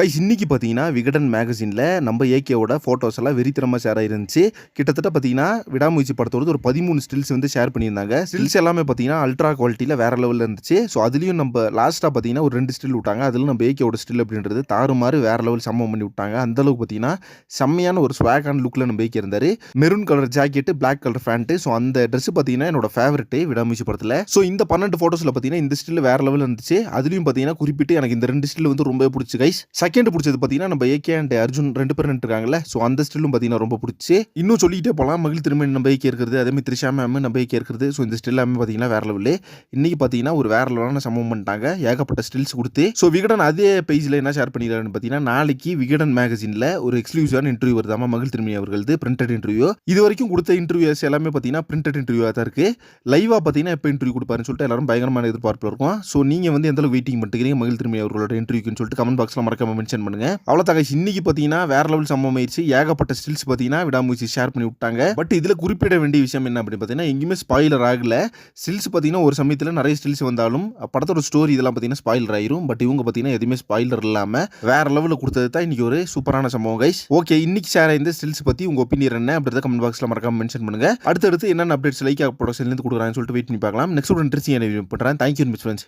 Guys இன்னைக்கு பார்த்தீங்கன்னா விகடன் மேகசினில் நம்ம ஏகேவோட ஃபோட்டோஸ் எல்லாம் வெறித்தனமாக ஷேர் ஆயிருந்துச்சு. கிட்டத்தட்ட பார்த்தீங்கன்னா விடாமுயற்சி படத்தோடு ஒரு பதிமூணு ஸ்டில்ஸ் வந்து ஷேர் பண்ணியிருந்தாங்க. ஸ்டில்ஸ் எல்லாமே பார்த்தீங்கன்னா அல்ட்ரா குவாலிட்டியில் வேற லெவலில் இருந்துச்சு. ஸோ அதுலேயும் நம்ம லாஸ்ட்டாக பார்த்தீங்கன்னா ஒரு ரெண்டு ஸ்டில் விட்டாங்க. அதில் நம்ம ஏகேவோட ஸ்டில் அப்படின்றது தாறுமாறு வேற லெவல் சம்மம் பண்ணி விட்டாங்க. அந்த அளவுக்கு பார்த்தீங்கன்னா செம்மையான ஒரு ஸ்வாகான லுக்கில் நம்ம ஏகே இருந்தார். Maroon colour jacket black colour pant so அந்த ட்ரெஸ் பார்த்தீங்கன்னா என்னோட ஃபேவரட்டு விடாமுயற்சி படத்தில். ஸோ இந்த பன்னெண்டு ஃபோட்டோஸில் பார்த்தீங்கன்னா இந்த ஸ்டில் வேற லெவலில் இருந்துச்சு. அதுலேயும் பார்த்தீங்கன்னா குறிப்பிட்டு எனக்கு இந்த ரெண்டு ஸ்டில் வந்து ரொம்ப பிடிச்சி கைஸ் செகண்ட் பிடிச்சது பார்த்தீங்கன்னா நம்ம ஏகே அண்ட் அர்ஜுன் ரெண்டு பேர் இருக்காங்கல்ல ஸோ அந்த ஸ்டில்லும் பார்த்தீங்கன்னா ரொம்ப பிடிச்சி. இன்னும் சொல்லிக்கிட்டே போகலாம் மகிழ் திருமணி நம்ம ஏகே இருக்கிறது அதேமாதிரி த்ரிஷா மேம் நம்ம ஏகே இருக்கிறது. ஸோ இந்த ஸ்டில் எல்லாமே பார்த்தீங்கன்னா வேற லெவலு இன்னைக்கு பார்த்தீங்கன்னா ஒரு வேற லெவலான சம்பவம் பண்ணிட்டாங்க. ஏகப்பட்ட ஸ்டில்ஸ் கொடுத்து. ஸோ விகடன் அதே பேஜில் என்ன ஷேர் பண்ணிக்கிறாருன்னு பார்த்தீங்கன்னா நாளைக்கு விகடன் மேகசினில் ஒரு எக்ஸ்க்ளூசிவான இன்டர்வியூ வருதாமா? மகிழ் திருமணி அவர்களது பிரிண்டட் இன்டர்வியூ இது வரைக்கும் கொடுத்த இன்டர்வியூஸ் எல்லாமே பார்த்தீங்கன்னா பிரிண்டட் இன்டர்வியூவாக தான் இருக்குது லைவாக பார்த்தீங்கன்னா எப்போ இன்டர்வியூ கொடுப்பாருன்னு சொல்லிட்டு எல்லாரும் பயங்கரமான எதிர்பார்ப்பு இருக்கும். ஸோ நீங்கள் வந்து எந்த அளவுக்கு வெயிட்டிங் பண்ணுறீங்க மகிழ் திருமணி அவர்களோட இன்டர்வியூன்னு சொல்லிட்டு கமெண்ட் பாக்ஸில் மறக்காம மென்ஷன் பண்ணுங்க. அவ்வளோ தகவல் இன்னைக்கு பார்த்தீங்கன்னா வேற லெவல் சம்பவம் ஆயிடுச்சு. ஏகப்பட்ட ஸ்டில்ஸ் பார்த்தீங்கன்னா விடாமுயற்சி ஷேர் பண்ணி விட்டாங்க. பட் இதில் குறிப்பிட வேண்டிய விஷயம் என்ன அப்படின்னு பார்த்தீங்கன்னா எங்கேயுமே ஸ்பாயிலர் ஆகல. ஸ்டில்ஸ் பார்த்தீங்கன்னா ஒரு சமயத்தில் நிறைய ஸ்டில்ஸ் வந்தாலும் படத்தோட ஸ்டோரி இதெல்லாம் பார்த்தீங்கன்னா ஸ்பாயிலர் ஆயிரும். பட் இவங்க பார்த்தீங்கன்னா எதுவுமே ஸ்பாயிலர் இல்லாமல் வேற லெவலில் கொடுத்தது தான் இன்னைக்கு ஒரு சூப்பரான சம்பவம் கைஸ் ஓகே இன்னைக்கு ஷேர் ஆயிருந்த ஸ்டில்ஸ் பற்றி உங்கள் ஒப்பீனியர் என்ன அப்படின்றத கமெண்ட் பாக்ஸில் மறக்காம மென்ஷன் பண்ணுங்க. அடுத்தடுத்து என்னென்ன அப்டேட்ஸ் லைக் ஆகப்பட செல்லேருந்து கொடுக்குறாங்கன்னு சொல்லிட்டு வெயிட் பண்ணி பார்க்கலாம். நெக்ஸ்ட் ஒரு இன்ட்ரெஸ்டிங் பண்ணுறேன் தேங்க்யூ மிஸ் ஃப்ரெண்ட்ஸ்